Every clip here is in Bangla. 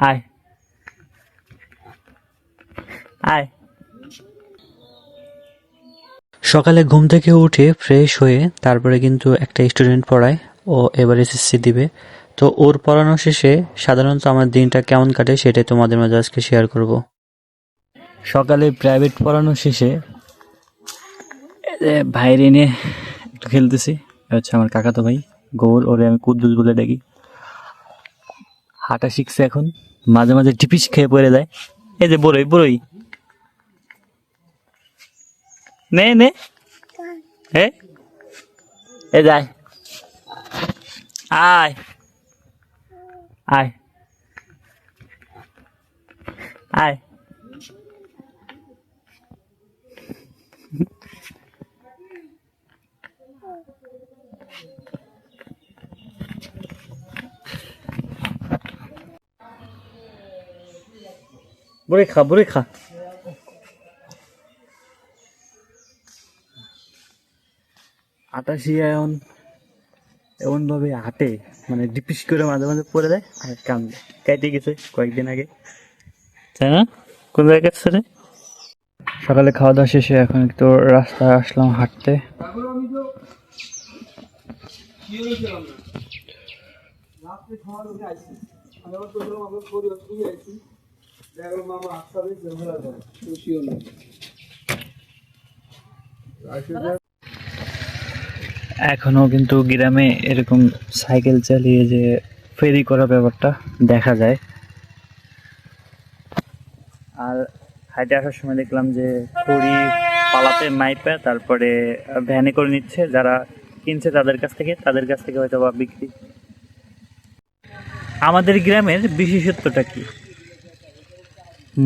আয়। আয়। সকালে ঘুম থেকে উঠে ফ্রেশ হয়ে তারপরে কিন্তু একটা স্টুডেন্ট পড়ায়, ও এবার এসএসসি দিবে। তো ওর পড়ানো শেষে সাধারণত আমার দিনটা কেমন কাটে সেটাই তোমাদের মাঝে আজকে শেয়ার করব। সকালে প্রাইভেট পড়ানো শেষে ভাইরে নিয়ে একটু খেলতেছি হচ্ছে আমার কাকাতো ভাই গোল ওরে আমি কুদ্দুস বলে ডাকি। হাঁটা শিখছে এখন। মাঝে মাঝে টিপিস খেয়ে পড়ে যায়। এই যে বড়ই বড়ই নে নে। হে। এ যায় আয়। আয়। আয়। বড়ি খা বড়ি খা আটা শিয়া এমন এমন ভাবে হাঁটে মানে ডিপিস করে মাঝে মাঝে পড়ে দেয় আর কান কাইতে গেছে কয়েকদিন আগে। তাই না? কোন জায়গায় গেছে রে? সকালে খাওয়া দাওয়া শেষে এখন একটু রাস্তায় আসলাম হাঁটতে। এখনও কিন্তু গ্রামে এরকম সাইকেল চালিয়ে যে ফেরি করা ব্যাপারটা দেখা যায়। আর হাইটে আসার সময় দেখলাম যে খড়ি পালাতে মাইপে তারপরে ভ্যানে করে নিচ্ছে যারা কিনছে তাদের কাছ থেকে তাদের কাছ থেকে হয়তো বা বিক্রি। আমাদের গ্রামের বিশেষত্বটা কি?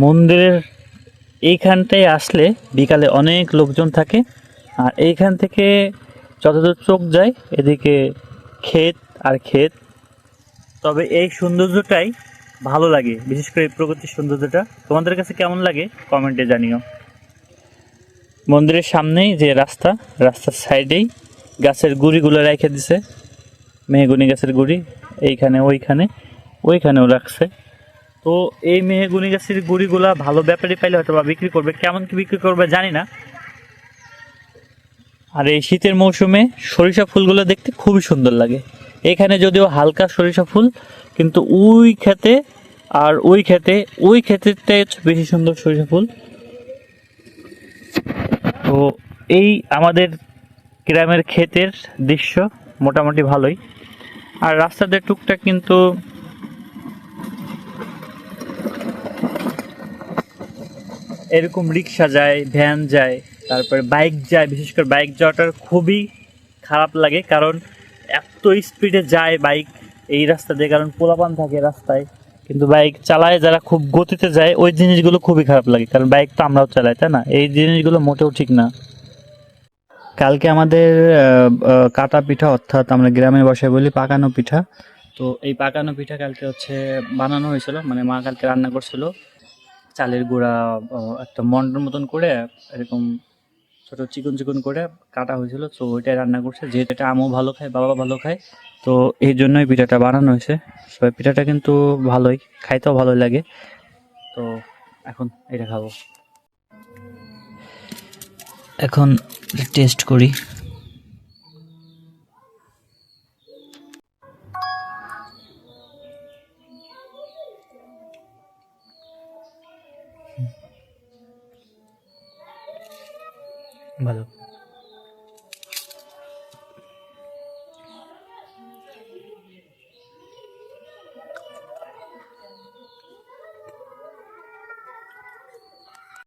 মন্দিরের এইখানটায় আসলে বিকালে অনেক লোকজন থাকে, আর এইখান থেকে যতদূর চোখ যায় এদিকে ক্ষেত আর ক্ষেত। তবে এই সৌন্দর্যটাই ভালো লাগে, বিশেষ করে প্রকৃতির সৌন্দর্যটা। তোমাদের কাছে কেমন লাগে? কমেন্টে জানিও। মন্দিরের সামনেই যে রাস্তা, রাস্তার সাইডেই গাছের গুড়িগুলো রেখে দিছে, মেহগুনি গাছের গুড়ি, এইখানে ওইখানে, ওইখানেও রাখছে। তো এই মেহগুনি গাছের গুড়িগুলা ভালো ব্যাপারী পাইলে হয়তো বা বিক্রি করবে। কেমন কি বিক্রি করবে জানি না। আর এই শীতের মৌসুমে সরিষা ফুলগুলো দেখতে খুবই সুন্দর লাগে। এখানে যদিও হালকা সরিষা ফুল, কিন্তু ওই খেতে আর ওই খেতে ওই হচ্ছে বেশি সুন্দর সরিষা ফুল। তো এই আমাদের গ্রামের ক্ষেতের দৃশ্য মোটামুটি ভালোই। আর রাস্তাতে টুকটাক কিন্তু এরকম রিক্সা যায় ভ্যান যায়, তারপরে বাইক যায়, বিশেষ করে বাইক যাওয়াটার খুবই খারাপ লাগে কারণ এত স্পিডে যায় বাইক এই রাস্তা দিয়ে, কারণ পোলাপান থাকে রাস্তায়, কিন্তু বাইক চালায় যারা খুব গতিতে যায়, ওই জিনিসগুলো খুবই খারাপ লাগে কারণ বাইক তো আমরাও চালাই, তাই না? এই জিনিসগুলো মোটেও ঠিক না। কালকে আমাদের কাটা পিঠা, অর্থাৎ আমরা গ্রামে বসে বলি পাকানো পিঠা। তো এই পাকানো পিঠা কালকে হচ্ছে বানানো হয়েছিল মানে মা কালকে রান্না করছিল। চালের গুঁড়া একটা মন্ডর মতন করে এরকম ছোট চিকন চিকন করে কাটা হয়েছিল। তো ওইটাই রান্না করছে। যেহেতু এটা আমও ভালো খায়, বাবা ভালো খায়। তো এই জন্যই পিঠাটা বানানো হয়েছে। এই পিঠাটা কিন্তু ভালোই, খাইতেও ভালোই লাগে। তো এখন এটা খাব। এখন টেস্ট করি। ভালো